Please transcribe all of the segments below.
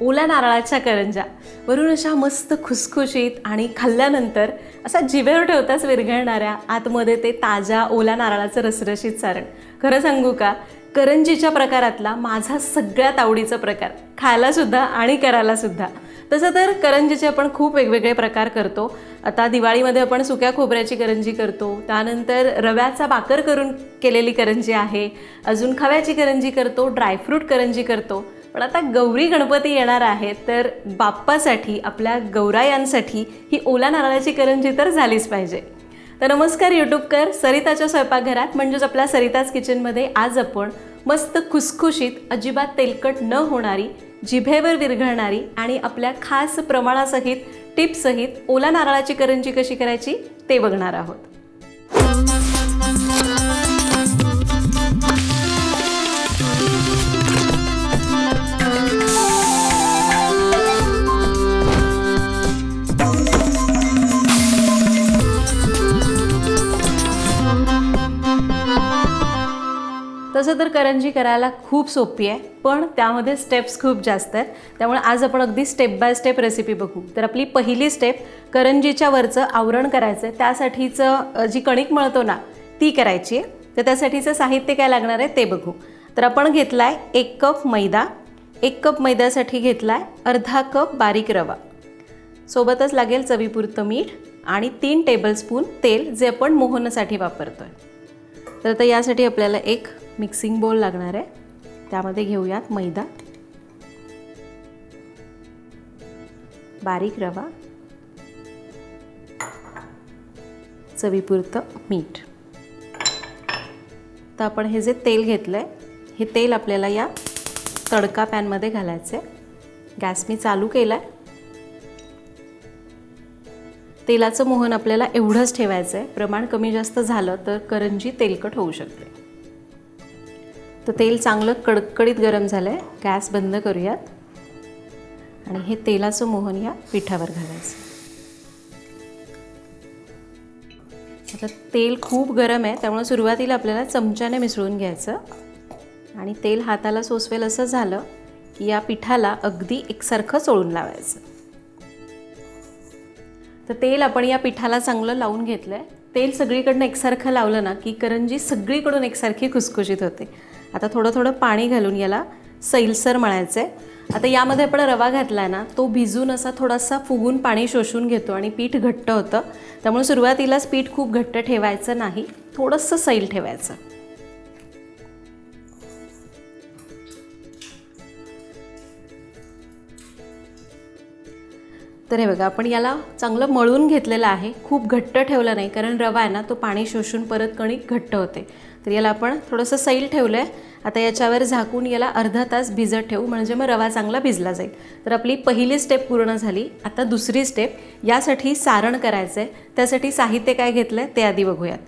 ओल्या नारळाच्या करंजा वरून अशा मस्त खुसखुशीत आणि खाल्ल्यानंतर असा जिभेवर ठेवताच विरघळणाऱ्या आतमध्ये ते ताज्या ओल्या नारळाचं रसरशीत सारण. खरं सांगू का? करंजीच्या प्रकारातला माझा सगळ्यात आवडीचा प्रकार. खायलासुद्धा आणि करायलासुद्धा. तसं तर करंजीचे आपण खूप वेगवेगळे प्रकार करतो. आता दिवाळीमध्ये आपण सुक्या खोबऱ्याची करंजी करतो. त्यानंतर रव्याचा बाकर करून केलेली करंजी आहे. अजून खव्याची करंजी करतो ड्रायफ्रूट करंजी करतो. पण आता गौरी गणपती येणार आहेत तर बाप्पासाठी आपल्या गौरायांसाठी ही ओला नारळाची करंजी तर झालीच पाहिजे. तर नमस्कार यूट्यूबकर सरिताच्या स्वयंपाकघरात म्हणजेच आपल्या सरिताज किचनमध्ये आज आपण मस्त खुसखुशीत अजिबात तेलकट न होणारी जिभेवर विरघळणारी आणि आपल्या खास प्रमाणासहित टिप्ससहित ओला नारळाची करंजी कशी करायची ते बघणार आहोत. करंजी करायला खूप सोपी आहे पण त्यामध्ये स्टेप्स खूप जास्त आहेत. त्यामुळे आज आपण अगदी स्टेप बाय स्टेप रेसिपी बघू. तर आपली पहिली स्टेप करंजीच्या वरचं आवरण करायचं आहे. त्यासाठीचं जी कणिक मळतो ना ती करायची आहे. तर त्यासाठीचं साहित्य काय लागणार आहे ते बघू. तर आपण घेतला आहे एक कप मैदा. एक कप मैद्यासाठी घेतला आहे अर्धा कप बारीक रवा. सोबतच लागेल चवीपुरतं मीठ आणि तीन टेबलस्पून तेल जे आपण मोहनासाठी वापरतो आहे तर आता यासाठी आपल्याला एक मिक्सिंग बोल लागणार आहे. त्यामध्ये घेऊयात मैदा. बारीक रवा. चवीपुरतं मीठ. तर आपण हे जे तेल घेतलं आहे हे तेल आपल्याला या तडका पॅनमध्ये घालायचं आहे गॅस मी चालू केला आहे तेलाचं मोहन आपल्याला एवढंच ठेवायचं आहे प्रमाण कमी जास्त झालं तर करंजी तेलकट होऊ शकते. तर तेल चांगलं कडकडीत गरम झालं आहे गॅस बंद करूयात. आणि हे तेलाचं मोहन या पिठावर घालायचं. आता तेल खूप गरम आहे त्यामुळे सुरुवातीला आपल्याला चमच्याने मिसळून घ्यायचं. आणि तेल हाताला सोसवेल असं झालं की या पिठाला अगदी एकसारखं चोळून लावायचं. तर तेल आपण या पिठाला चांगलं लावून घेतलं आहे तेल सगळीकडनं एकसारखं लावलं ना की करंजी सगळीकडून एकसारखी खुसखुशीत होते. आता थोडं थोडं पाणी घालून याला सैलसर मळायचं आहे आता यामध्ये आपण रवा घातला आहे ना तो भिजून असा थोडासा फुगून पाणी शोषून घेतो आणि पीठ घट्ट होतं. त्यामुळे सुरुवातीलाच पीठ खूप घट्ट ठेवायचं नाही थोडंसं सैल ठेवायचं. तर हे बघा आपण याला चांगलं मळून घेतलेलं आहे. खूप घट्ट ठेवलं नाही कारण रवा आहे ना तो पाणी शोषून परत कणिक घट्ट होते. तर याला आपण थोडंसं सैल ठेवलं आहे आता याच्यावर झाकून याला अर्धा तास भिजत ठेवू म्हणजे मग रवा चांगला भिजला जाईल. तर आपली पहिली स्टेप पूर्ण झाली. आता दुसरी स्टेप यासाठी सारण करायचं आहे त्यासाठी साहित्य काय घेतलं आहे ते आधी बघूयात.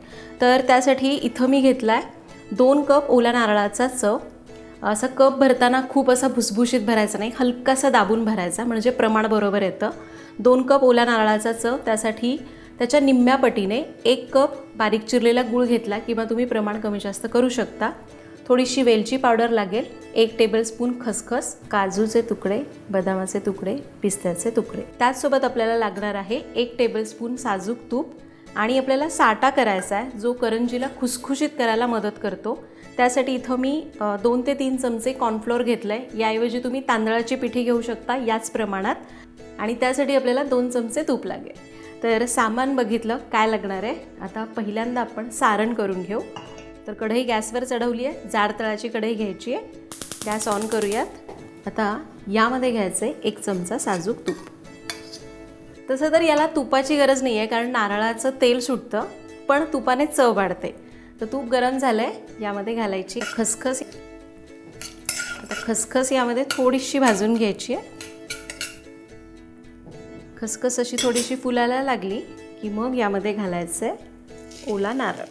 तर त्यासाठी इथं मी घेतला आहे दोन कप ओला नारळाचा चव. असा कप भरताना खूप असा भुसभुशीत भरायचा नाही हलकासा दाबून भरायचा म्हणजे प्रमाण बरोबर येतं. दोन कप ओल्या नारळाचा चव त्यासाठी त्याच्या निम्म्या पटीने एक कप बारीक चिरलेला गूळ घेतला किंवा तुम्ही प्रमाण कमी जास्त करू शकता. थोडीशी वेलची पावडर लागेल एक टेबलस्पून खसखस काजूचे तुकडे बदामाचे तुकडे पिस्त्याचे तुकडे. त्याचसोबत आपल्याला लागणार आहे एक टेबलस्पून साजूक तूप आणि आपल्याला साटा करायचा आहे जो करंजीला खुसखुशीत करायला मदत करतो. त्यासाठी इथं मी दोन ते तीन चमचे कॉर्नफ्लोअर घेतलं आहे याऐवजी तुम्ही तांदळाची पिठी घेऊ शकता याच प्रमाणात. आणि त्यासाठी आपल्याला दोन चमचे तूप लागेल. तर सामान बघितलं काय लागणार आहे? आता पहिल्यांदा आपण सारण करून घेऊ. तर कढई गॅसवर चढवली आहे. जाड तळाची कढई घ्यायची आहे. गॅस ऑन करूयात. आता यामध्ये घ्यायचं आहे एक चमचा साजूक तूप. तसं तर याला तुपाची गरज नाही आहे कारण नारळाचं तेल सुटतं पण तुपाने चव वाढते. तर तूप गरम झालं आहे यामध्ये घालायची खसखस. आता खसखस यामध्ये थोडीशी भाजून घ्यायची आहे. खसखस अशी थोडीशी फुलायला लागली की मग यामध्ये घालायचं आहे ओला नारळ.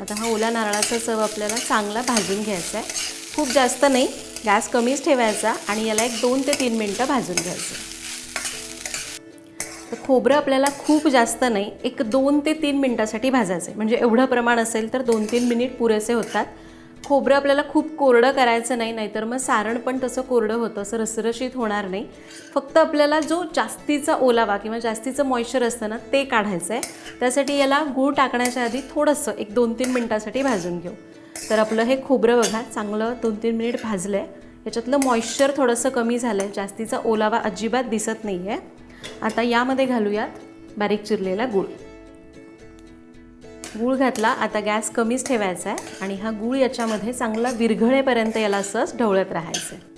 आता हा ओला नारळाचा चव आपल्याला चांगला भाजून घ्यायचा आहे खूप जास्त नाही गॅस कमीच ठेवायचा आणि याला एक दोन ते तीन मिनटं भाजून घ्यायचं. तर खोबरं आपल्याला खूप जास्त नाही एक दोन ते तीन मिनटासाठी भाजायचं आहे म्हणजे एवढं प्रमाण असेल तर दोन तीन मिनिट पुरेसे होतात. खोबरं आपल्याला खूप कोरडं करायचं नाही नाहीतर मग सारण पण तसं कोरडं होतं असं रसरशीत होणार नाही. फक्त आपल्याला जो जास्तीचा ओलावा किंवा जास्तीचं मॉइश्चर असतं ना ते काढायचं आहे त्यासाठी याला गूळ टाकण्याच्या आधी थोडंसं एक दोन तीन मिनटासाठी भाजून घेऊ. तर आपलं हे खोबरं बघा चांगलं दोन तीन मिनिट भाजलं आहे याच्यातलं मॉइश्चर थोडंसं कमी झालं आहे जास्तीचा ओलावा अजिबात दिसत नाही आहे आता यामध्ये घालूयात बारीक चिरलेला गूळ. गूळ घातला आता गॅस कमीच ठेवायचा आहे आणि हा गूळ याच्यामध्ये चांगला विरघळेपर्यंत याला असंच ढवळत राहायचं आहे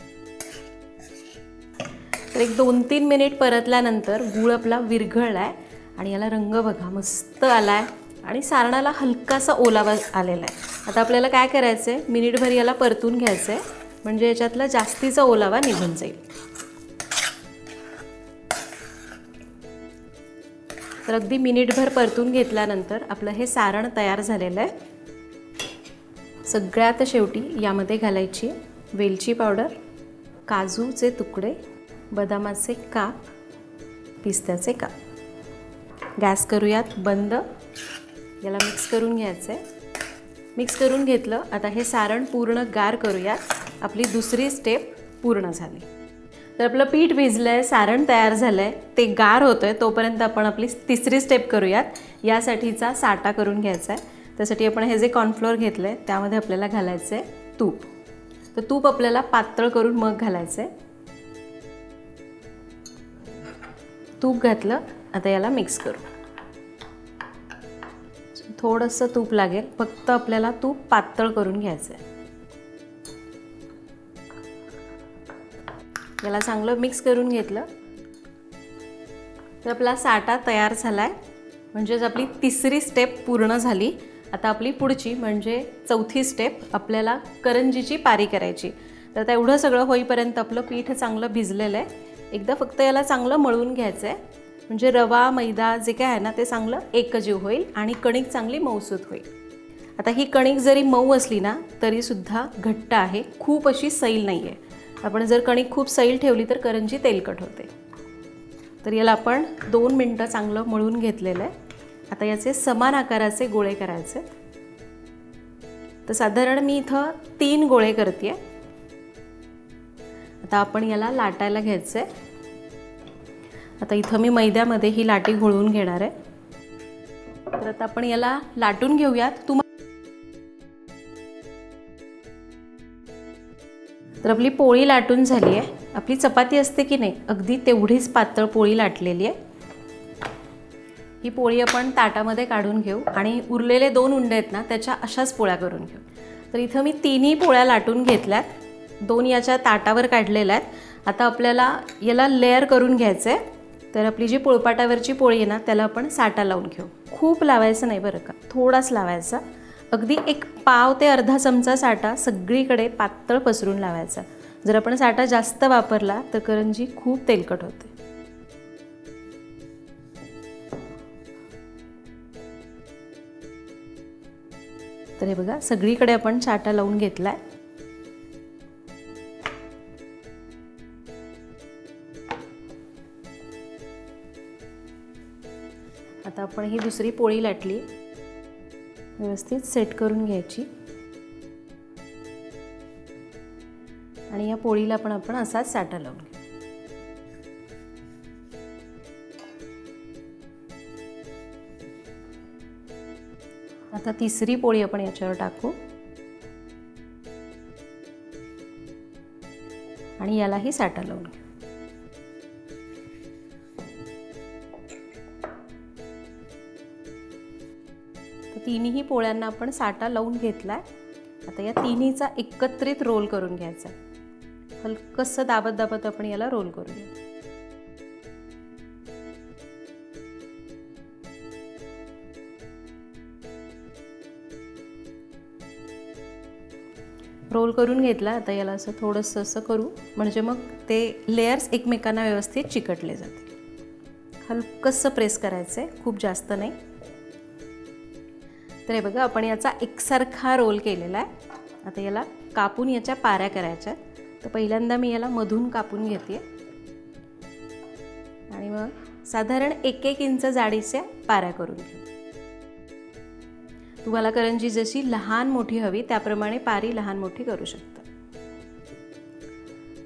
तर एक दोन तीन मिनिट परतल्यानंतर गूळ आपला विरघळला आहे आणि याला रंग बघा मस्त आला आहे आणि सारणाला हलकासा ओलावा आलेला आहे. आता आपल्याला काय करायचं आहे मिनिटभर याला परतून घ्यायचं आहे म्हणजे याच्यातला जास्तीचा ओलावा निघून जाईल. तर अगदी मिनिटभर परतून घेतल्यानंतर आपलं हे सारण तयार झालेलं आहे. सगळ्यात शेवटी यामध्ये घालायची वेलची पावडर काजूचे तुकडे बदामाचे काप पिस्त्याचे काप. गॅस करूयात बंद. याला मिक्स करून घ्यायचं आहे मिक्स करून घेतलं आता हे सारण पूर्ण गार करूयात. आपली दुसरी स्टेप पूर्ण झाली. तर आपलं पीठ भिजलं आहे सारण तयार झालं आहे ते गार होतं आहे तोपर्यंत आपण आपली तिसरी स्टेप करूयात. यासाठीचा साठा करून घ्यायचा आहे. त्यासाठी आपण हे जे कॉर्नफ्लोअर घेतलं आहे त्यामध्ये आपल्याला घालायचं आहे तूप. तर तूप आपल्याला पातळ करून मग घालायचं आहे तूप घातलं आता याला मिक्स करू. थोडंसं तूप लागेल फक्त आपल्याला तूप पातळ करून घ्यायचं आहे याला चांगलं मिक्स करून घेतलं. तर आपला साठा तयार झाला आहे म्हणजेच आपली तिसरी स्टेप पूर्ण झाली. आता आपली पुढची म्हणजे चौथी स्टेप आपल्याला करंजीची पारी करायची. तर आता एवढं सगळं होईपर्यंत आपलं पीठ चांगलं भिजलेलं आहे एकदा फक्त याला चांगलं मळून घ्यायचं आहे म्हणजे रवा मैदा जे काय आहे ना ते चांगलं एकजीव होईल आणि कणिक चांगली मऊसूत होईल. आता ही कणिक जरी मऊ असली ना तरीसुद्धा घट्ट आहे. खूप अशी सैल नाही आहे आपण जर कणिक खूप सैल ठेवली तर करंजी तेलकट होते. तर याला आपण दोन मिनटं चांगलं मळून घेतलेलं आहे. आता याचे समान आकाराचे गोळे करायचे. तर साधारण मी इथं तीन गोळे करते आता आपण याला लाटायला घ्यायचं आहे आता इथं मी मैद्यामध्ये ही लाटी घोळवून घेणार आहे. तर आता आपण याला लाटून घेऊयात. तुम्हाला तर आपली पोळी लाटून झाली आहे. आपली चपाती असते की नाही अगदी तेवढीच पातळ पोळी लाटलेली आहे. ही पोळी आपण ताटामध्ये काढून घेऊ आणि उरलेले दोन उंडे आहेत ना त्याच्या अशाच पोळ्या करून घेऊ. तर इथं मी तिन्ही पोळ्या लाटून घेतल्यात. दोन याच्या ताटावर काढलेल्या आहेत. आता आपल्याला याला लेअर करून घ्यायचं आहे तर आपली जी पोळपाटावरची पोळी आहे ना त्याला आपण साटा लावून घेऊ. खूप लावायचं नाही बरं का थोडाच लावायचा. अगदी एक पाव ते अर्धा चमचा साठा सगळीकडे पातळ पसरून लावायचा. जर आपण साठा जास्त वापरला तर करंजी खूप तेलकट होते. तर हे बघा सगळीकडे आपण साठा लावून घेतलाय. आता आपण ही दुसरी पोळी लाटली. व्यवस्थित सेट करून घ्यायची. आणि या पोळीला पण आपण असाच साठा लावून घेऊ. आता तिसरी पोळी आपण याच्यावर टाकू. आणि यालाही साठा लावून घेऊ. तर तिन्ही पोळ्यांना आपण साठा लावून घेतलाय. आता या तिन्हीचा एकत्रित रोल करून घ्यायचा. हलकंसं दाबत दाबत आपण याला रोल करूया रोल करून घेतला आता याला असं थोडंसं असं करू. म्हणजे मग ते लेयर्स एकमेकांना व्यवस्थित चिकटले जातील. हलकंसं प्रेस करायचं आहे खूप जास्त नाही. तर हे बघा आपण याचा एकसारखा रोल केलेला आहे. आता याला कापून याच्या पाऱ्या करायच्या तर पहिल्यांदा मी याला मधून कापून घेते आणि मग साधारण एक एक इंच जाडीच्या पाऱ्या करून घेऊ. तुम्हाला करंजी जशी लहान मोठी हवी त्याप्रमाणे पारी लहान मोठी करू शकता.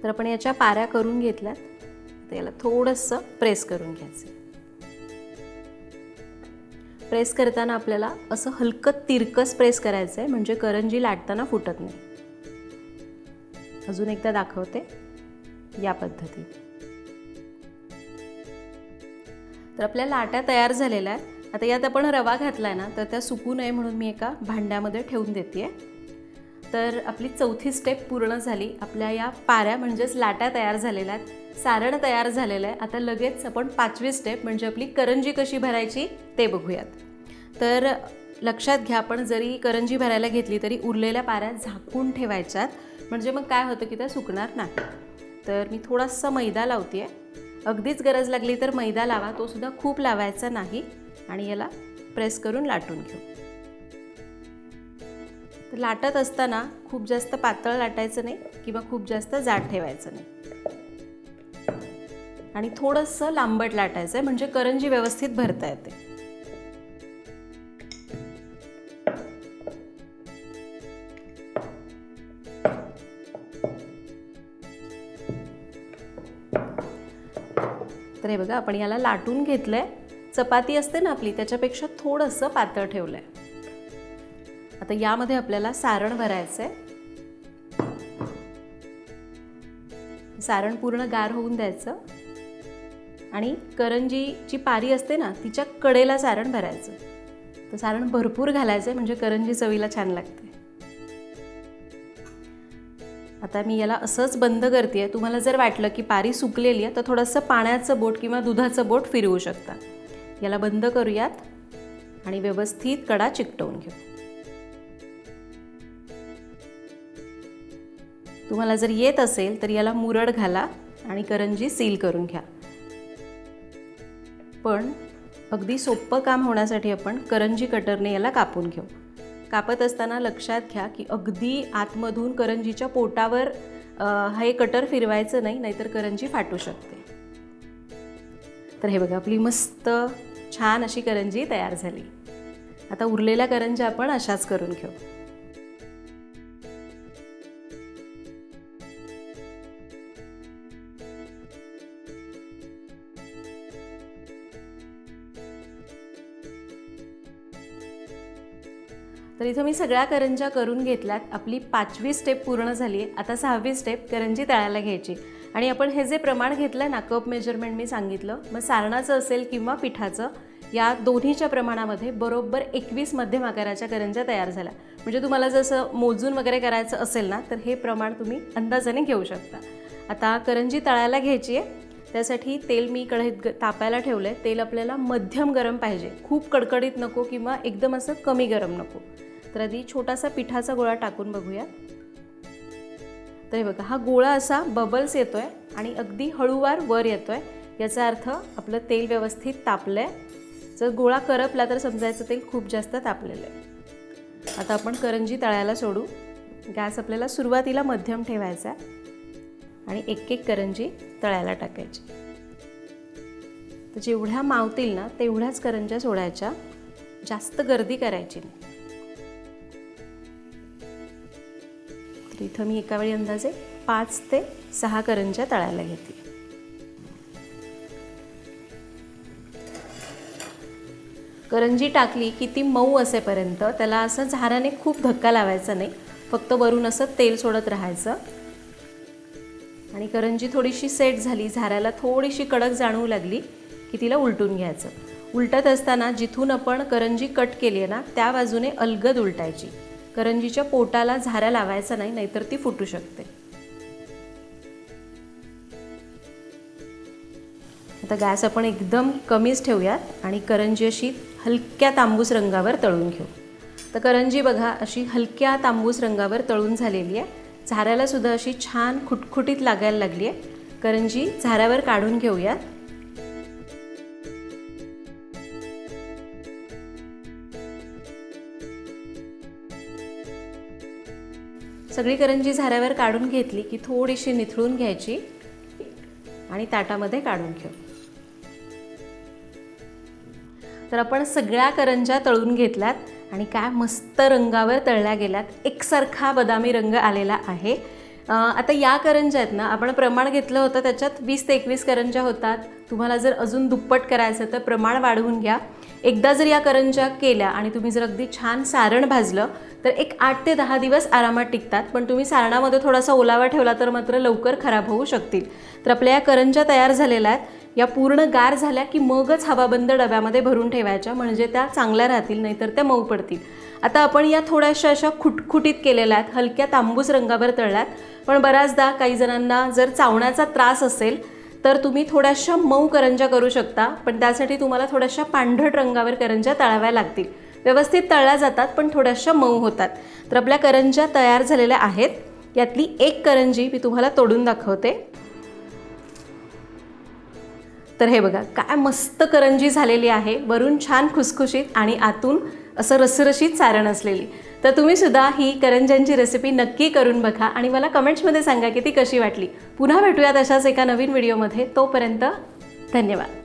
तर आपण याच्या पाऱ्या करून घेतल्यात. तर याला थोडंसं प्रेस करून घ्यायचं प्रेस करताना आपल्याला असं हलकं तिरकस प्रेस करायचं आहे म्हणजे करंजी लाटताना फुटत नाही. अजून एकदा दाखवते या पद्धतीत तर आपल्या लाट्या तयार झालेल्या आहेत. आता यात आपण रवा घातला आहे ना तर त्या सुकू नये म्हणून मी एका भांड्यामध्ये ठेवून देते तर आपली चौथी स्टेप पूर्ण झाली. आपल्या या पाऱ्या म्हणजेच लाट्या तयार झालेल्या आहेत. सारण तयार झालेलं आहे. आता लगेच आपण पाचवी स्टेप म्हणजे आपली करंजी कशी भरायची ते बघूयात. तर लक्षात घ्या आपण जरी करंजी भरायला घेतली तरी उरलेल्या पाऱ्या झाकून ठेवायच्यात. म्हणजे मग काय होतं की त्या सुकणार नाही तर मी थोडासा मैदा लावते आहे अगदीच गरज लागली तर मैदा लावा तो सुद्धा खूप लावायचा नाही. आणि याला प्रेस करून लाटून घेऊ. तर लाटत असताना खूप जास्त पातळ लाटायचं नाही किंवा खूप जास्त जाड ठेवायचं नाही. आणि थोडंसं लांबट लाटायचं आहे म्हणजे करंजी व्यवस्थित भरता येते. तर हे बघा आपण याला लाटून घेतलं आहे चपाती असते ना आपली त्याच्यापेक्षा थोडंसं पातळ ठेवलं आहे आता यामध्ये आपल्याला सारण भरायचं आहे सारण पूर्ण गार होऊन द्यायचं. आणि करंजीची पारी असते ना तिच्या कडेला सारण भरायचं. तर सारण भरपूर घालायचं आहे म्हणजे करंजी चवीला छान लागते. आता मी याला असंच बंद करते आहे तुम्हाला जर वाटलं की पारी सुकलेली आहे तर थोडंसं पाण्याचं बोट किंवा दुधाचं बोट फिरवू शकता. याला बंद करूयात आणि व्यवस्थित कडा चिकटवून घेऊ. तुम्हाला जर येत असेल तर याला मुरड घाला आणि करंजी सील करून घ्या. पण अगदी सोपं काम होण्यासाठी आपण करंजी कटरने याला कापून घेऊ. कापत असताना लक्षात घ्या की अगदी आतमधून करंजीच्या पोटावर हे कटर फिरवायचं नाही नाहीतर करंजी फाटू शकते. तर हे बघा आपली मस्त छान अशी करंजी तयार झाली. आता उरलेल्या करंजी आपण अशाच करून घेऊ. इथं मी सगळ्या करंज्या करून घेतल्यात. आपली पाचवी स्टेप पूर्ण झाली आहे आता सहावी स्टेप करंजी तळायला घ्यायची. आणि आपण हे जे प्रमाण घेतलं ना कप मेजरमेंट मी सांगितलं मग सारणाचं असेल किंवा पिठाचं या दोन्हीच्या प्रमाणामध्ये बरोबर एकवीस मध्यम आकाराच्या करंज्या तयार झाल्या. म्हणजे तुम्हाला जसं मोजून वगैरे करायचं असेल ना तर हे प्रमाण तुम्ही अंदाजाने घेऊ शकता. आता करंजी तळायला घ्यायची आहे त्यासाठी तेल मी कढईत तापायला ठेवलं आहे तेल आपल्याला मध्यम गरम पाहिजे. खूप कडकडीत नको किंवा एकदम असं कमी गरम नको. तर आधी छोटासा पिठाचा गोळा टाकून बघूया. तर हे बघा हा गोळा असा बबल्स येतो आहे आणि अगदी हळूवार वर येतो आहे याचा अर्थ आपलं तेल व्यवस्थित तापलं आहे जर गोळा करपला तर समजायचं तेल खूप जास्त तापलेलं आहे. आता आपण करंजी तळायला सोडू. गॅस आपल्याला सुरुवातीला मध्यम ठेवायचा आहे. आणि एक एक करंजी तळायला टाकायची. तर जेवढ्या मावतील ना तेवढ्याच करंज्या सोडायच्या. जास्त गर्दी करायची नाही. तर इथं मी एका वेळी अंदाजे पाच ते सहा करंज्या तळायला घेते करंजी टाकली की ती मऊ असेपर्यंत त्याला असं झाराने खूप धक्का लावायचा नाही. फक्त वरून असं तेल सोडत राहायचं. आणि करंजी थोडीशी सेट झाली. झाऱ्याला थोडीशी कडक जाणवू लागली की तिला उलटून घ्यायचं. उलटत असताना जिथून आपण करंजी कट केली आहे ना त्या बाजूने अलगद उलटायची. करंजीच्या पोटाला झाऱ्या लावायचा नाही नाहीतर ती फुटू शकते. आता गॅस आपण एकदम कमीच ठेवूयात आणि करंजी अशी हलक्या तांबूस रंगावर तळून घेऊ. तर करंजी बघा अशी हलक्या तांबूस रंगावर तळून झालेली आहे. झाऱ्याला सुद्धा अशी छान खुटखुटीत लागायला लागली आहे. करंजी झाऱ्यावर काढून घेऊयात. सगळी करंजी झाऱ्यावर काढून घेतली की थोडीशी निथळून घ्यायची आणि ताटामध्ये काढून घेऊ. तर आपण सगळ्या करंज्या तळून घेतल्यात आणि काय मस्त रंगावर तळल्या गेल्यात. एकसारखा बदामी रंग आलेला आहे. आता या करंज्या आहेत ना आपण प्रमाण घेतलं होतं त्याच्यात वीस ते एकवीस करंज्या होतात. तुम्हाला जर अजून दुप्पट करायचं तर प्रमाण वाढवून घ्या. एकदा जर या करंज्या केल्या आणि तुम्ही जर अगदी छान सारण भाजलं तर एक आठ ते दहा दिवस आरामात टिकतात. पण तुम्ही सारणामध्ये थोडासा ओलावा ठेवला तर मात्र लवकर खराब होऊ शकतील. तर आपल्या या करंज्या तयार झालेल्या आहेत. या पूर्ण गार झाल्या की मगच हवाबंद डब्यामध्ये भरून ठेवायच्या म्हणजे त्या चांगल्या राहतील नाहीतर त्या मऊ पडतील. आता आपण या थोड्याशा अशा खुटखुटीत केलेल्या आहेत. हलक्या तांबूस रंगावर तळल्यात. पण बऱ्याचदा काही जणांना जर चावण्याचा त्रास असेल तर तुम्ही थोड्याशा मऊ करंज्या करू शकता पण त्यासाठी तुम्हाला थोड्याशा पांढरट रंगावर करंज्या तळाव्या लागतील. व्यवस्थित तळल्या जातात पण थोड्याशा मऊ होतात. तर आपल्या करंज्या तयार झालेल्या आहेत. यातली एक करंजी मी तुम्हाला तोडून दाखवते. तर हे बघा काय मस्त करंजी झालेली आहे. वरून छान खुसखुशीत आणि आतून असं रसरशीत सारण असलेली. तर तुम्ही सुद्धा ही करंज्यांची रेसिपी नक्की करून बघा आणि मला कमेंट्समध्ये सांगा की ती कशी वाटली. पुन्हा भेटूयात अशाच एका नवीन व्हिडिओमध्ये तोपर्यंत धन्यवाद.